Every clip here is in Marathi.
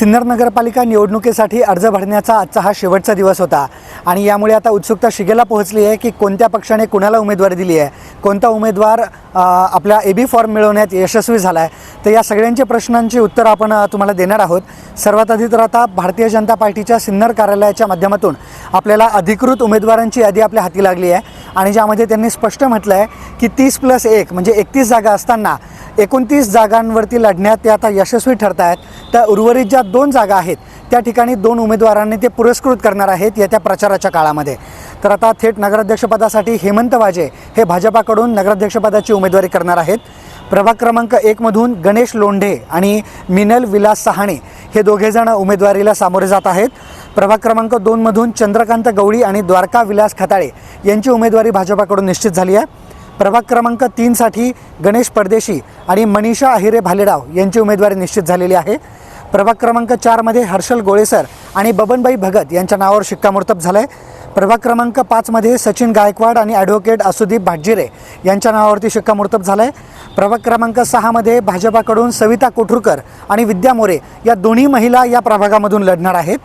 सिन्नर नगरपालिका निवडणुकीसाठी अर्ज भरण्याचा आजचा हा शेवटचा दिवस होता. आणि यामुळे आता उत्सुकता शिगेला पोहोचली आहे की कोणत्या पक्षाने कुणाला उमेदवारी दिली आहे. कोणता उमेदवार आपला ए बी फॉर्म मिळवण्यात यशस्वी झाला आहे तर या सगळ्यांच्या प्रश्नांची उत्तर आपण तुम्हाला देणार आहोत. सर्वात आधी तर आता भारतीय जनता पार्टीच्या सिन्नर कार्यालयाच्या माध्यमातून आपल्याला अधिकृत उमेदवारांची यादी आपल्या हाती लागली आहे. आणि ज्यामध्ये त्यांनी स्पष्ट म्हटलं आहे की तीस प्लस एक म्हणजे एकतीस जागा असताना एकोणतीस जागांवरती लढण्यात ते आता यशस्वी ठरत आहेत त्या उर्वरित ज्या दोन जागा आहेत त्या ठिकाणी दोन उमेदवारांनी ते पुरस्कृत करणार आहेत येत्या प्रचाराच्या काळामध्ये. तर आता थेट नगराध्यक्षपदासाठी हेमंत वाजे हे भाजपाकडून नगराध्यक्षपदाची उमेदवारी करणार आहेत. प्रभाग क्रमांक एकमधून गणेश लोंढे आणि मिनल विलास सहाणे हे दोघेजण उमेदवारीला सामोरे जात आहेत. प्रभाग क्रमांक दोनमधून चंद्रकांत गवळी आणि द्वारका विलास खताळे यांची उमेदवारी भाजपाकडून निश्चित झाली आहे. प्रभाग क्रमांक तीनसाठी गणेश परदेशी आणि मनीषा अहिरे भालेराव यांची उमेदवारी निश्चित झालेली आहे. प्रभाग क्रमांक चारमध्ये हर्षल गोळेसर आणि बबनबाई भगत यांच्या नावावर शिक्कामोर्तब झालं आहे प्रभाग क्रमांक पाचमध्ये सचिन गायकवाड आणि ॲडव्होकेट असुदीप भाटजिरे यांच्या नावावरती शिक्कामोर्तब झालं आहे प्रभाग क्रमांक सहामध्ये भाजपाकडून सविता कोठुरकर आणि विद्या मोरे या दोन्ही महिला या प्रभागामधून लढणार आहेत.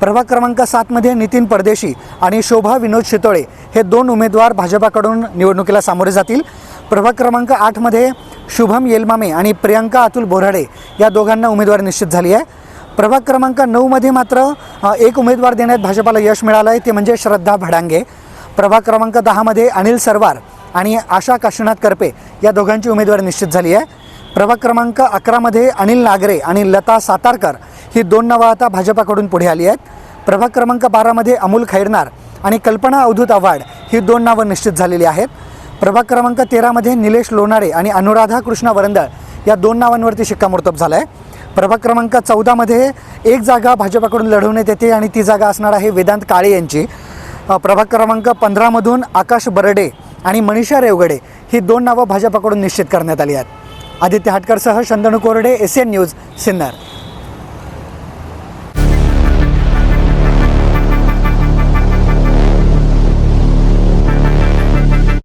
प्रभाग क्रमांक सातमध्ये नितीन परदेशी आणि शोभा विनोद शितोळे हे दोन उमेदवार भाजपाकडून निवडणुकीला सामोरे जातील. प्रभाग क्रमांक आठमध्ये शुभम येलमामे आणि प्रियंका अतुल बोराडे या दोघांना उमेदवारी निश्चित झाली आहे. प्रभाग क्रमांक नऊमध्ये मात्र एक उमेदवार देण्यात भाजपाला यश मिळालं आहे ते म्हणजे श्रद्धा भडांगे. प्रभाग क्रमांक दहामध्ये अनिल सरवार आणि आशा काशीनाथ करपे या दोघांची उमेदवारी निश्चित झाली आहे. प्रभाग क्रमांक अकरामध्ये अनिल नागरे आणि लता सातारकर ही दोन नावं आता भाजपाकडून पुढे आली आहेत. प्रभाग क्रमांक बारामध्ये अमोल खैरनार आणि कल्पना अवधूत आव्हाड ही दोन नावं निश्चित झालेली आहेत. प्रभाग क्रमांक तेरामध्ये निलेश लोणारे आणि अनुराधा कृष्णा वरंदळ या दोन नावांवरती शिक्कामोर्तब झालं आहे प्रभाग क्रमांक चौदामध्ये एक जागा भाजपाकडून लढवण्यात येते आणि ती जागा असणार आहे वेदांत काळे यांची. प्रभाग क्रमांक पंधरामधून आकाश बर्डे आणि मनीषा रेवगडे ही दोन नावं भाजपाकडून निश्चित करण्यात आली आहेत. आदित्य हाटकरसह शंतनू कोरडे एस एन न्यूज सिन्नर.